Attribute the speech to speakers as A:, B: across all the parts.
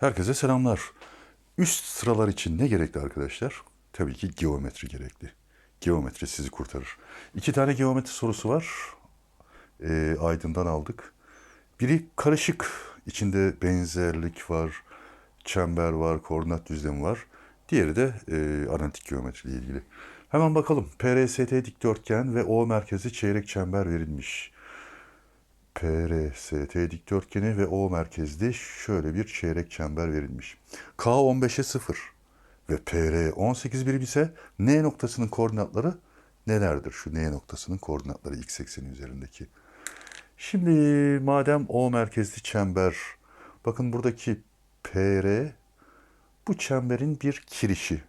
A: Herkese selamlar. Üst sıralar için ne gerekli arkadaşlar? Tabii ki geometri gerekli. Geometri sizi kurtarır. İki tane geometri sorusu var. Ee, Aydın'dan aldık. Biri karışık. İçinde benzerlik var, çember var, koordinat düzlemi var. Diğeri de e, analitik geometri ile ilgili. Hemen bakalım. PRST dikdörtgen ve O merkezi çeyrek çember verilmiş. PRST dikdörtgeni ve O merkezli şöyle bir çeyrek çember verilmiş. K 15'e 0 ve PR 18 birim ise N noktasının koordinatları nelerdir? Şu N noktasının koordinatları x ekseni üzerindeki. Şimdi madem O merkezli çember, bakın buradaki PR bu çemberin bir kirişi.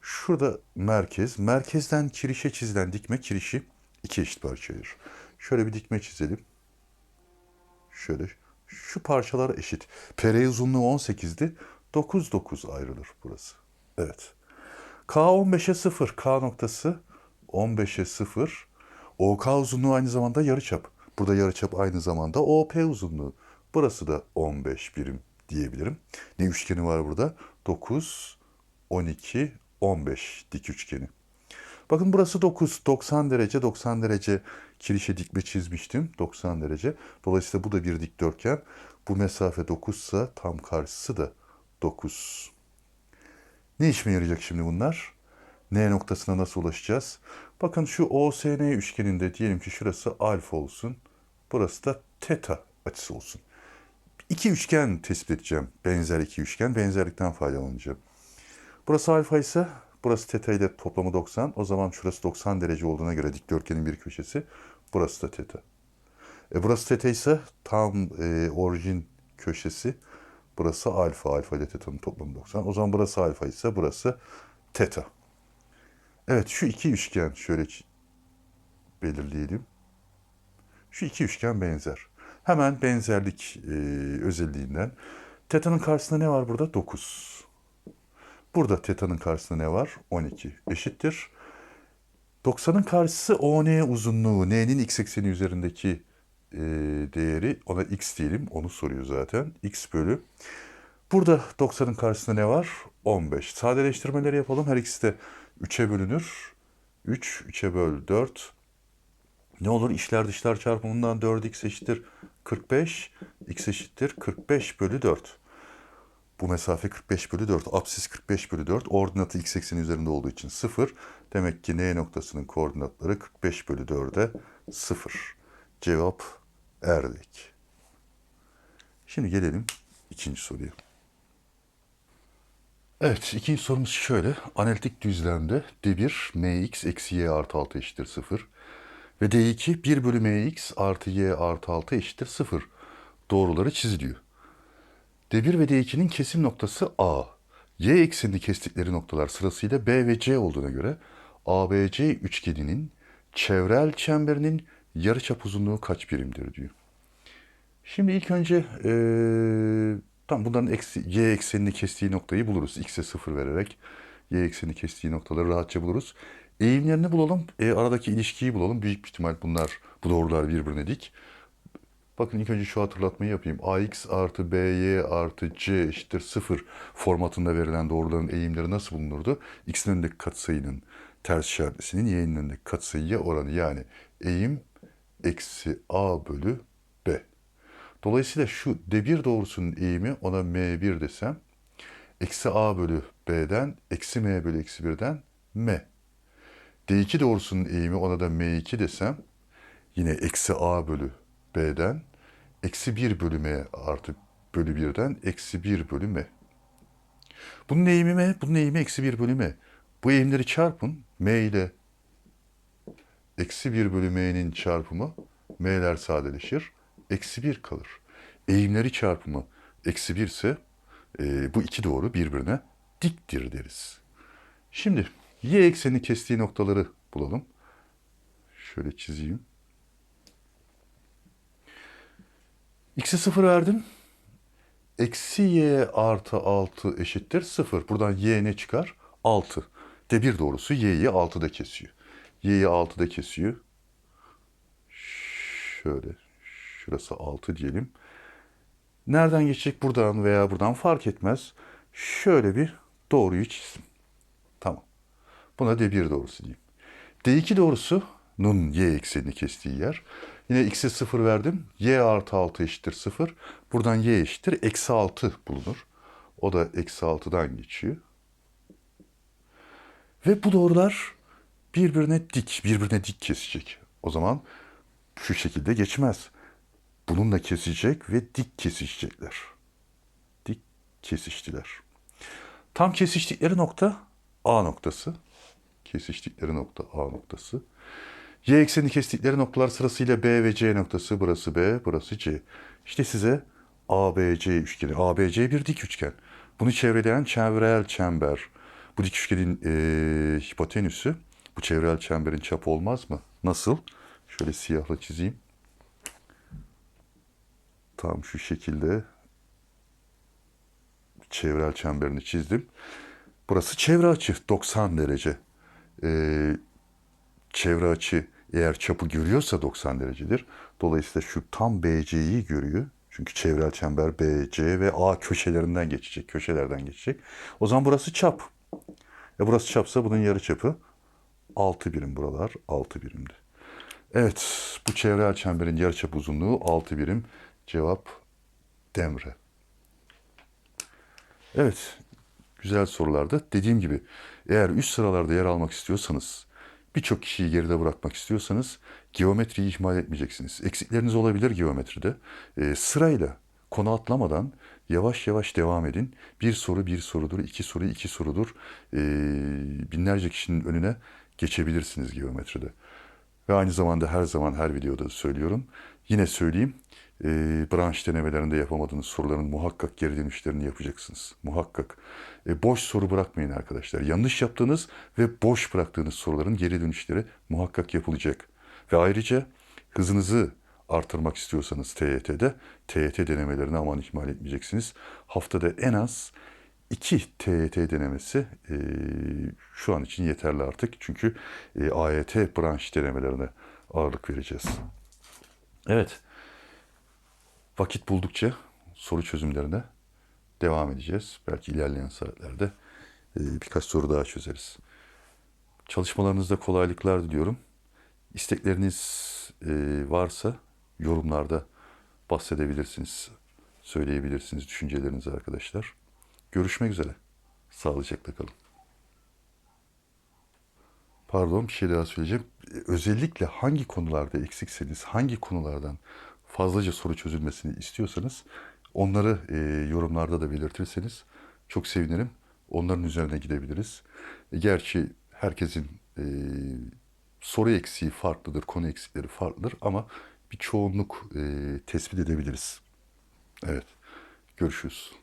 A: Şurada merkez, merkezden kirişe çizilen dikme kirişi iki eşit parçaya ayırır. Şöyle bir dikme çizelim. Şöyle şu parçalar eşit. PR uzunluğu 18'di. 9 9 ayrılır burası. Evet. K 15'e 0. K noktası 15'e 0. OK uzunluğu aynı zamanda yarıçap. Burada yarıçap aynı zamanda OP uzunluğu. Burası da 15 birim diyebilirim. Ne üçgeni var burada? 9, 12, 15 dik üçgeni. Bakın burası 9, 90 derece, 90 derece kirişe dikme çizmiştim. 90 derece. Dolayısıyla bu da bir dikdörtgen. Bu mesafe 9 ise tam karşısı da 9. Ne işime yarayacak şimdi bunlar? N noktasına nasıl ulaşacağız? Bakın şu OSN üçgeninde diyelim ki şurası alfa olsun. Burası da teta açısı olsun. İki üçgen tespit edeceğim. Benzer iki üçgen. Benzerlikten faydalanacağım. Burası alfa ise burası teta ile toplamı 90. O zaman şurası 90 derece olduğuna göre dikdörtgenin bir köşesi. Burası da teta. E burası teta ise tam e, orijin köşesi. Burası alfa. Alfa ile teta'nın toplamı 90. O zaman burası alfa ise burası teta. Evet şu iki üçgen şöyle belirleyelim. Şu iki üçgen benzer. Hemen benzerlik e, özelliğinden. Teta'nın karşısında ne var burada? 9. Burada teta'nın karşısında ne var? 12. Eşittir. 90'ın karşısı ON uzunluğu. N'nin x ekseni üzerindeki e, değeri ona x diyelim. Onu soruyor zaten. x bölü. Burada 90'ın karşısında ne var? 15. Sadeleştirmeleri yapalım. Her ikisi de 3'e bölünür. 3, 3'e böl 4. Ne olur? İşler dışlar çarpımından 4x eşittir 45. x eşittir 45 bölü 4. Bu mesafe 45 bölü 4. Apsis 45 bölü 4. Ordinatı x ekseni üzerinde olduğu için 0. Demek ki N noktasının koordinatları 45 bölü 4'e 0. Cevap Erdek. Şimdi gelelim ikinci soruya. Evet, ikinci sorumuz şöyle. Analitik düzlemde D1 mx eksi y artı 6 eşittir 0 ve D2 1 bölü mx artı y artı 6 eşittir 0 doğruları çiziliyor. D1 ve D2'nin kesim noktası A. Y eksenini kestikleri noktalar sırasıyla B ve C olduğuna göre ABC üçgeninin çevrel çemberinin yarıçap uzunluğu kaç birimdir diyor. Şimdi ilk önce eee tam bunların eksi, y eksenini kestiği noktayı buluruz. X'e 0 vererek y eksenini kestiği noktaları rahatça buluruz. Eğimlerini bulalım. E, aradaki ilişkiyi bulalım. Büyük bir ihtimal bunlar bu doğrular birbirine dik. Bakın ilk önce şu hatırlatmayı yapayım. AX artı BY artı C eşittir 0 formatında verilen doğruların eğimleri nasıl bulunurdu? X'in önündeki katsayının ters işaretlisinin y'nin önündeki katsayıya oranı yani eğim eksi A bölü B. Dolayısıyla şu D1 doğrusunun eğimi ona M1 desem eksi A bölü B'den eksi M bölü eksi 1'den M. D2 doğrusunun eğimi ona da M2 desem yine eksi A bölü B'den eksi 1 bölü M artı bölü 1'den eksi 1 bölü M. Bunun eğimi bunun eğimi eksi 1 bölü M. Bu eğimleri çarpın. M ile eksi 1 bölü M'nin çarpımı M'ler sadeleşir. Eksi 1 kalır. Eğimleri çarpımı eksi 1 ise e, bu iki doğru birbirine diktir deriz. Şimdi y eksenini kestiği noktaları bulalım. Şöyle çizeyim. X'e 0 verdim. Eksi y artı 6 eşittir 0. Buradan y ne çıkar? 6. D1 doğrusu y'yi 6'da kesiyor. Y'yi 6'da kesiyor. Şöyle. Şurası 6 diyelim. Nereden geçecek? Buradan veya buradan fark etmez. Şöyle bir doğruyu çizdim. Tamam. Buna D1 doğrusu diyeyim. D2 doğrusu nun y eksenini kestiği yer. Yine x'e 0 verdim. y artı 6 eşittir 0. Buradan y eşittir. Eksi 6 bulunur. O da eksi 6'dan geçiyor. Ve bu doğrular birbirine dik, birbirine dik kesecek. O zaman şu şekilde geçmez. Bununla kesecek ve dik kesişecekler. Dik kesiştiler. Tam kesiştikleri nokta A noktası. Kesiştikleri nokta A noktası. Y ekseni kestikleri noktalar sırasıyla B ve C noktası. Burası B, burası C. İşte size ABC üçgeni. ABC bir dik üçgen. Bunu çevreleyen çevrel çember. Bu dik üçgenin eee hipotenüsü. Bu çevrel çemberin çapı olmaz mı? Nasıl? Şöyle siyahla çizeyim. Tam şu şekilde çevrel çemberini çizdim. Burası çevre açı 90 derece. Ee, çevre açı eğer çapı görüyorsa 90 derecedir. Dolayısıyla şu tam BC'yi görüyor. Çünkü çevrel çember BC ve A köşelerinden geçecek, köşelerden geçecek. O zaman burası çap. E burası çapsa bunun yarı çapı 6 birim buralar 6 birimdi. Evet, bu çevrel çemberin yarıçap uzunluğu 6 birim. Cevap Demre. Evet, güzel sorulardı. Dediğim gibi eğer üst sıralarda yer almak istiyorsanız, birçok kişiyi geride bırakmak istiyorsanız geometriyi ihmal etmeyeceksiniz. Eksikleriniz olabilir geometride. Ee, sırayla konu atlamadan yavaş yavaş devam edin. Bir soru bir sorudur, iki soru iki sorudur. Ee, binlerce kişinin önüne geçebilirsiniz geometride. Ve aynı zamanda her zaman her videoda söylüyorum. Yine söyleyeyim. E, branş denemelerinde yapamadığınız soruların muhakkak geri dönüşlerini yapacaksınız. Muhakkak. E, boş soru bırakmayın arkadaşlar. Yanlış yaptığınız ve boş bıraktığınız soruların geri dönüşleri muhakkak yapılacak. Ve ayrıca hızınızı artırmak istiyorsanız TYT'de TYT denemelerini aman ihmal etmeyeceksiniz. Haftada en az iki TYT denemesi e, şu an için yeterli artık. Çünkü e, AYT branş denemelerine ağırlık vereceğiz. Evet. Vakit buldukça soru çözümlerine devam edeceğiz. Belki ilerleyen saatlerde e, birkaç soru daha çözeriz. Çalışmalarınızda kolaylıklar diliyorum. İstekleriniz e, varsa yorumlarda bahsedebilirsiniz, söyleyebilirsiniz düşüncelerinizi arkadaşlar. Görüşmek üzere. Sağlıcakla kalın. Pardon bir şey daha söyleyeceğim. Özellikle hangi konularda eksikseniz, hangi konulardan fazlaca soru çözülmesini istiyorsanız onları e, yorumlarda da belirtirseniz çok sevinirim. Onların üzerine gidebiliriz. E, gerçi herkesin e, soru eksiği farklıdır, konu eksikleri farklıdır ama bir çoğunluk e, tespit edebiliriz. Evet, görüşürüz.